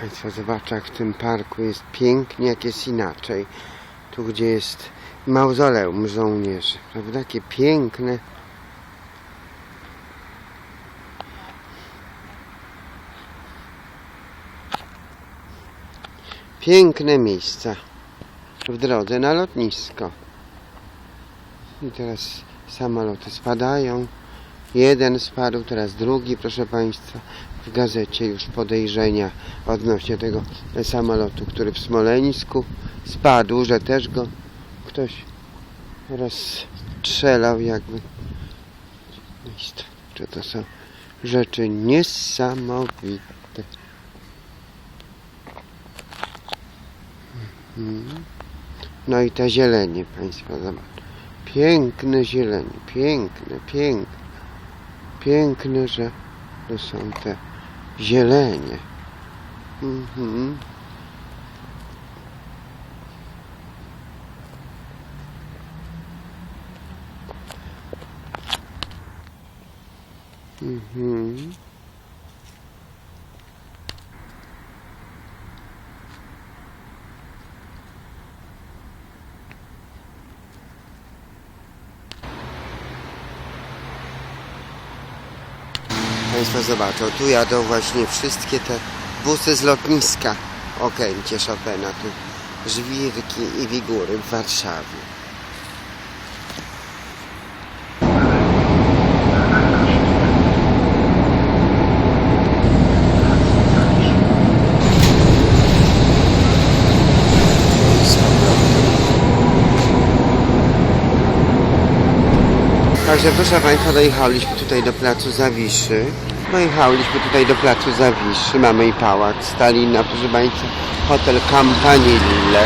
Państwo zobaczą, jak w tym parku jest pięknie, jak jest inaczej. Tu, gdzie jest mauzoleum żołnierzy, prawda? Jakie piękne. Piękne miejsca w drodze na lotnisko. I teraz samoloty spadają. Jeden spadł, teraz drugi, proszę Państwa. W gazecie już podejrzenia odnośnie tego samolotu, który w Smoleńsku spadł, że też go ktoś rozstrzelał jakby. Czy to są rzeczy niesamowite. Mhm. No i te zielenie, Państwo zobaczą. Piękne zielenie, piękne, piękne. Piękne, że to są te zielenie. Mhm. Mhm. Państwo zobaczą, tu jadą właśnie wszystkie te busy z lotniska. Okręcie Chopina, tu żwirki i wigury w Warszawie. Także proszę Państwa, dojechaliśmy tutaj do placu Zawiszy. Dojechaliśmy tutaj do placu Zawiszy. Mamy i pałac Stalina, proszę Państwa, hotel Campanile.